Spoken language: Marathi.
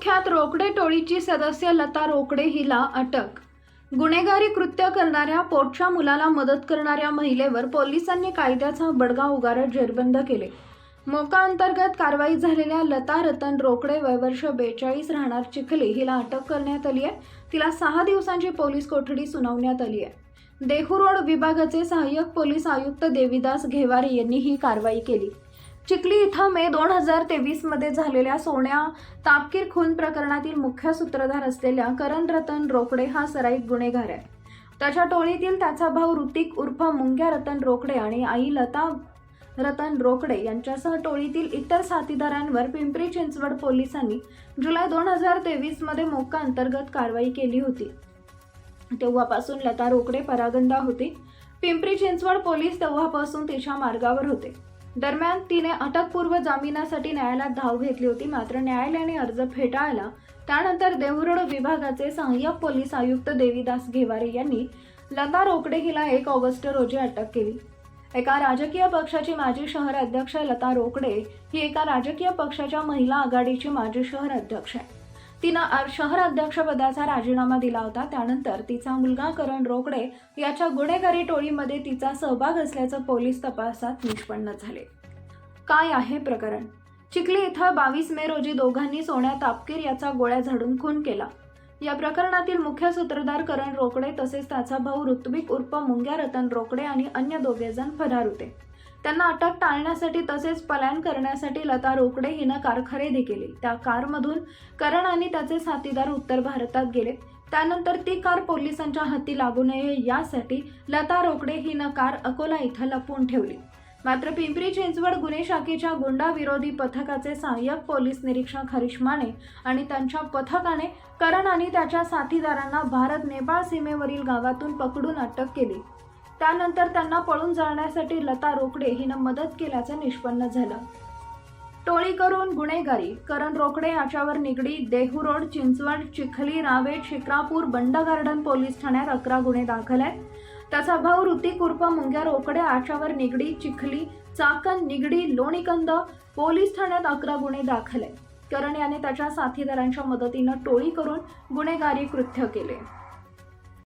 कुख्यात रोकडे टोळीची सदस्य लता रोकडे हिला अटक. गुन्हेगारी कृत्य करणाऱ्या पोटच्या मुलाला मदत करणाऱ्या महिलेवर पोलिसांनी कायद्याचा बडगा उगारत जेरबंद केले. मोका अंतर्गत कारवाई झालेल्या लता रतन रोकडे वयवर्ष बेचाळीस राहणार चिखली हिला अटक करण्यात आली आहे. तिला सहा दिवसांची पोलीस कोठडी सुनावण्यात आली आहे. देहू रोड विभागाचे सहाय्यक पोलीस आयुक्त देविदास घेवारे यांनी ही कारवाई केली. चिखली इथं मे दोन हजार तेवीसमध्ये झालेल्या सोन्या तापकीर खून प्रकरणातील मुख्य सूत्रधार असलेल्या करण रतन रोकडे हा सराईत गुन्हेगार आहे. त्याच्या टोळीतील त्याचा भाऊ ऋतिक उर्फ मुंग्या रतन रोकडे आणि आई लता रतन रोकडे यांच्यासह टोळीतील इतर साथीदारांवर पिंपरी चिंचवड पोलिसांनी जुलै दोन हजार तेवीसमध्ये मोक्का अंतर्गत कारवाई केली होती. तेव्हापासून लता रोकडे परागंदा होती. पिंपरी चिंचवड पोलीस तेव्हापासून तिच्या मार्गावर होते. दरम्यान तिने अटकपूर्व जामिनासाठी न्यायालयात धाव घेतली होती मात्र न्यायालयाने अर्ज फेटाळला. त्यानंतर देहरोड विभागाचे सहाय्यक पोलीस आयुक्त देवीदास घेवारे यांनी लता रोकडे हिला एक ऑगस्ट रोजी अटक केली. एका राजकीय पक्षाची माजी शहर अध्यक्ष लता रोकडे ही एका राजकीय पक्षाच्या महिला आघाडीची माजी शहर अध्यक्ष आहे. तिनं शहराध्यक्षपदाचा शहर अध्यक्षपदाचा राजीनामा दिला होता. त्यानंतर तिचा मुलगा करण रोकडे याच्या गुन्हेगारी टोळीमध्ये तिचा सहभाग असल्याचं पोलीस तपासात निष्पन्न झाले. काय आहे प्रकरण? चिखली इथं बावीस मे रोजी दोघांनी सोन्या तापकीर याचा गोळ्या झाडून खून केला. या प्रकरणातील मुख्य सूत्रधार करण रोकडे तसेच त्याचा भाऊ ऋत्विक उर्फ मुंग्या रतन रोकडे आणि अन्य दोघे जण फरार होते. त्यांना अटक टाळण्यासाठी तसेच पलायन करण्यासाठी लता रोकडे हिनं कार खरेदी केली. त्या कारमधून करण आणि त्याचे साथीदार उत्तर भारतात गेले. त्यानंतर ती कार पोलिसांच्या हाती लागू नये यासाठी लता रोकडे हिनं कार अकोला इथं लपवून ठेवली. मात्र पिंपरी चिंचवड गुन्हे शाखेच्या गुंडा विरोधी पथकाचे सहाय्यक पोलीस निरीक्षक हरीश माने आणि त्यांच्या पथकाने करण आणि त्याच्या साथीदारांना भारत नेपाळ सीमेवरील गावातून पकडून अटक केली. त्यानंतर त्यांना पळून जाण्यासाठी लता रोकडे हिनं मदत केल्याचं निष्पन्न झालं. टोळी करून गुन्हेगारी करण रोकडे याच्यावर Nigdi Dehu road Chinchwad Chikhli Ravet Shikrapur Bund garden police ठाण्यात अकरा गुन्हे दाखल आहेत. त्याचा भाऊ ऋतिक उर्फ मुंग्या रोकडे याच्यावर निगडी चिखली चाकण निगडी लोणीकंद पोलीस ठाण्यात अकरा गुन्हे दाखल आहेत. करण याने त्याच्या साथीदारांच्या मदतीनं टोळी करून गुन्हेगारी कृत्य केले.